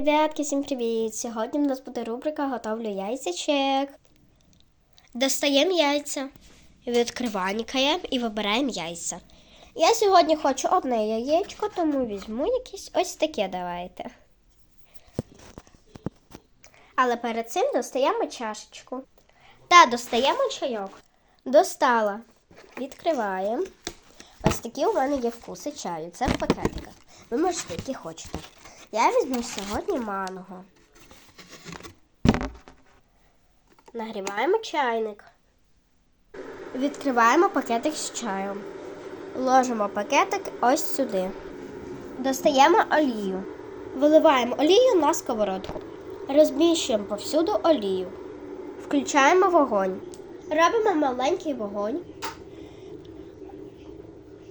Ребятки, всім привіт! Сьогодні в нас буде рубрика Готовлю яйцячек. Достаємо яйця, відкриванькаємо і вибираємо яйця. Я сьогодні хочу одне яєчко, тому візьму якесь ось таке давайте. Але перед цим достаємо чашечку. Та достаємо чайок. Достала. Відкриваємо. Ось такі у мене є вкуси чаю. Це в пакетиках. Ви можете, які хочете. Я візьму сьогодні манго. Нагріваємо чайник. Відкриваємо пакетик з чаєм. Ложимо пакетик ось сюди. Достаємо олію. Виливаємо олію на сковородку. Розміщуємо повсюду олію. Включаємо вогонь. Робимо маленький вогонь.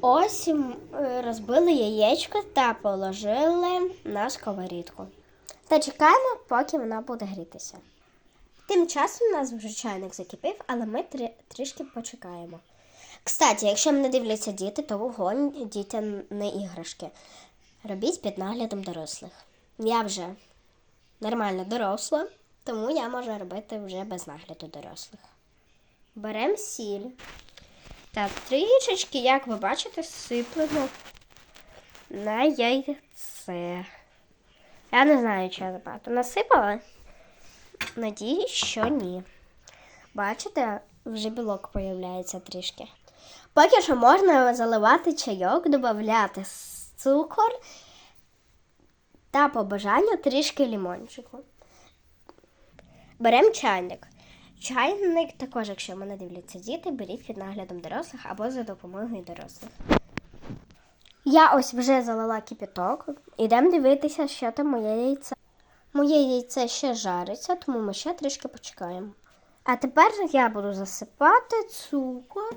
Ось е, розбили яєчко та положили на сковорідку. Та чекаємо, поки вона буде грітися. Тим часом у нас вже чайник закипів, але ми трі- трішки почекаємо. Кстати, якщо мене дивляться діти, то вогонь дітям не іграшки. Робіть під наглядом дорослих. Я вже нормально доросла, тому я можу робити вже без нагляду дорослих. Беремо сіль. Так, трішечки, як ви бачите, сиплемо на яйце. Я не знаю, чи я забагато насипала. Надіюсь, що ні. Бачите, вже білок появляється трішки. Поки що можна заливати чайок, додати цукор та по бажанню трішки лімончику. Беремо чайник. Чайник також, якщо мене дивляться діти, беріть під наглядом дорослих або за допомогою дорослих. Я ось вже залила кипяток. Ідемо дивитися, що там моє яйце. Моє яйце ще жариться, тому ми ще трішки почекаємо. А тепер я буду засипати цукор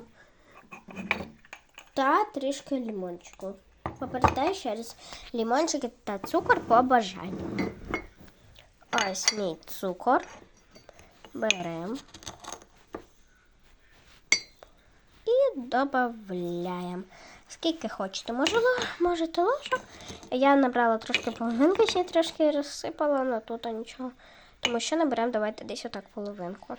та трішки лімончику. Попередаю ще раз лімончики та цукор по бажанню. Ось мій цукор. Беремо і додаємо. Скільки хочете, може, ло- можете ложок. Я набрала трошки половинки, ще трошки розсипала, але тут нічого. Тому що наберемо, давайте десь отак половинку.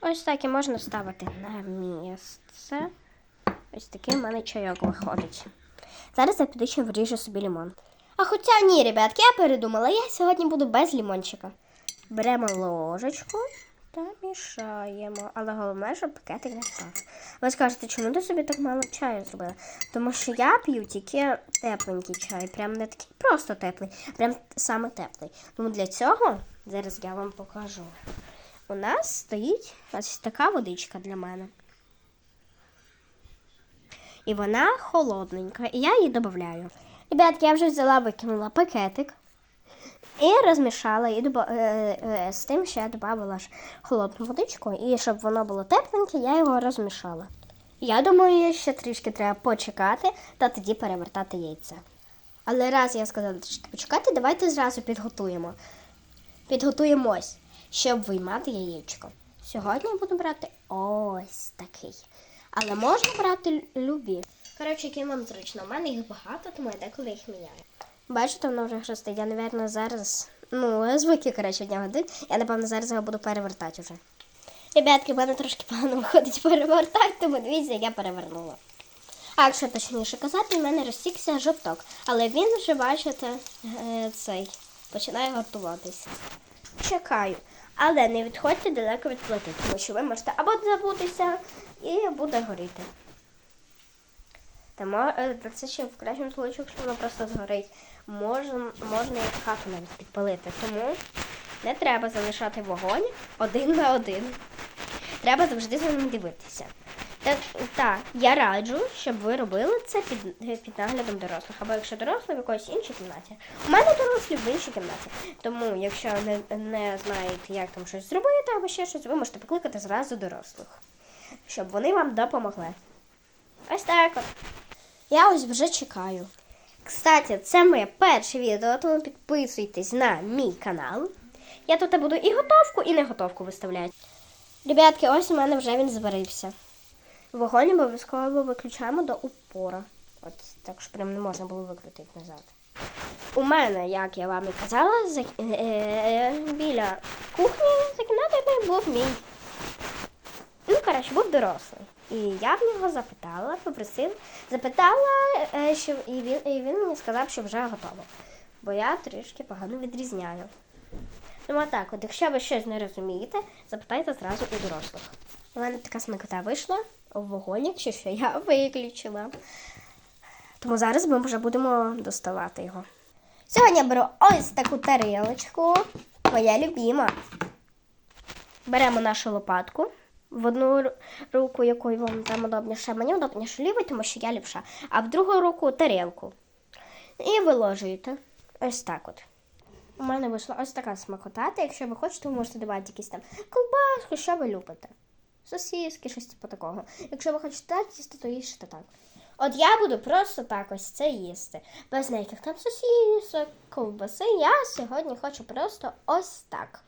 Ось так і можна ставити на місце. Ось такий в мене чайок виходить. Зараз я піду вріжу собі лимон. А хоча ні, ребятки, я передумала, я сьогодні буду без лімончика. Беремо ложечку та мішаємо. Але головне, щоб пакетик не впав. Ви скажете, чому ти собі так мало чаю зробила? Тому що я п'ю тільки тепленький чай, прям не такий просто теплий, прям саме теплий. Тому для цього зараз я вам покажу. У нас стоїть ось така водичка для мене. І вона холодненька, і я її додаю. Ребятки, я вже взяла, викинула пакетик і розмішала і доба- е, е, з тим, що я додавала холодну водичку, і щоб воно було тепленьке, я його розмішала. Я думаю, ще трішки треба почекати та тоді перевертати яйця. Але раз я сказала трішки почекати, давайте зразу підготуємо. Підготуємось, щоб виймати яєчко. Сьогодні я буду брати ось такий. Але можна брати любі. Коротше, яким вам зручно. У мене їх багато, тому я деколи їх міняю. Бачите, воно вже хрустить. Я, напевно, зараз. Ну, звики, коротше, в нього йдуть. Я, напевно, зараз його буду перевертати вже. Ребятки, в мене трошки погано виходить перевертати, тому дивіться, я перевернула. А якщо точніше казати, в мене розтікся жовток. Але він вже, бачите, е, цей починає готуватись. Чекаю. Але не відходьте далеко від плити, тому що ви можете або забутися і буде горіти. Та е, це ще в кращому случаю, якщо воно просто згорить, можна, можна і хату навіть підпалити. Тому не треба залишати вогонь один на один. Треба завжди за ним дивитися. Так, та, я раджу, щоб ви робили це під, під наглядом дорослих. Або якщо дорослі в якоїсь іншій кімнаті. У мене дорослі в іншій кімнаті. Тому, якщо не, не знаєте, як там щось зробити, або ще щось, ви можете покликати зразу дорослих, щоб вони вам допомогли. Ось так от. Я ось вже чекаю. Кстати, це моє перше відео, тому підписуйтесь на мій канал. Я тут буду і готовку, і не готовку виставляти. Ребятки, ось у мене вже він зварився. Вогонь обов'язково виключаємо до упора. От так що прям не можна було викрутити назад. У мене, як я вам і казала, за, е, е, біля кухні за кімнатою був мій. Ну, коротше, був дорослий. І я в нього запитала, попросив, запитала, е, що і він, і він мені сказав, що вже готово. Бо я трішки погано відрізняю. Тому так, от, якщо ви щось не розумієте, запитайте зразу у дорослих. У мене така смакота вийшла у вогонь, якщо що я виключила. Тому зараз ми вже будемо доставати його. Сьогодні я беру ось таку тарілочку, моя любима. Беремо нашу лопатку в одну руку, якою вам там удобніше. Мені удобніше лівою, тому що я ліпша. А в другу руку тарілку. І виложуєте. Ось так от. У мене вийшла ось така смакотата. Якщо ви хочете, ви можете додати якісь там ковбаску, що ви любите. Сосиски, щось типу такого. Якщо ви хочете так їсти, то їжте так. От я буду просто так ось це їсти. Без ніяких там сосисок, ковбаси. Я сьогодні хочу просто ось так.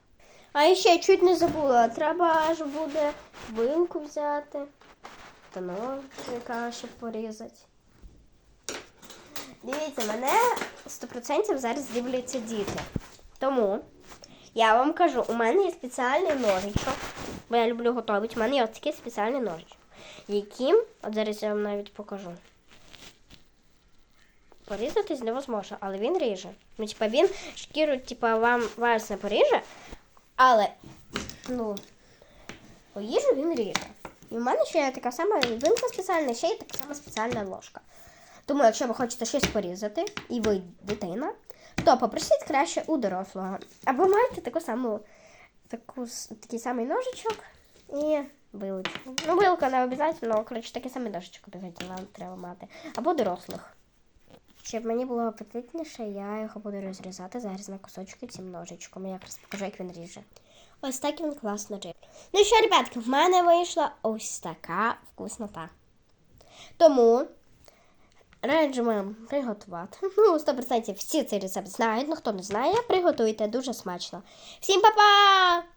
А ще чуть не забула, треба аж буде вилку взяти. Та ножика, щоб порізати. Дивіться, мене 100% зараз дивляться діти. Тому я вам кажу, у мене є спеціальний ножичок, бо я люблю готувати. У мене є такий спеціальний ножичок, яким, от зараз я вам навіть покажу. Порізати з невозможно, але він ріже. Ну, типа він шкіру, типа, вам вас не поріже, але ну, їжу він ріже. І в мене ще є така сама вилка спеціальна, ще є така сама спеціальна ложка. Тому, якщо ви хочете щось порізати, і ви дитина, то попросіть краще у дорослого. Або маєте таку саму, таку, такий самий ножичок і вилочку. Ну, вилка не обов'язково, коротше, такий самий ножичок обов'язково треба мати. Або дорослих. Щоб мені було апетитніше, я його буду розрізати зараз на кусочки цим ножичком. Я якраз покажу, як він ріже. Ось так він класно ріже. Ну що, ребятки, в мене вийшла ось така вкуснота. Тому раджу приготувати. Ну, 100% всі цей рецепт знають, ну хто не знає, приготуйте дуже смачно. Всім па-па!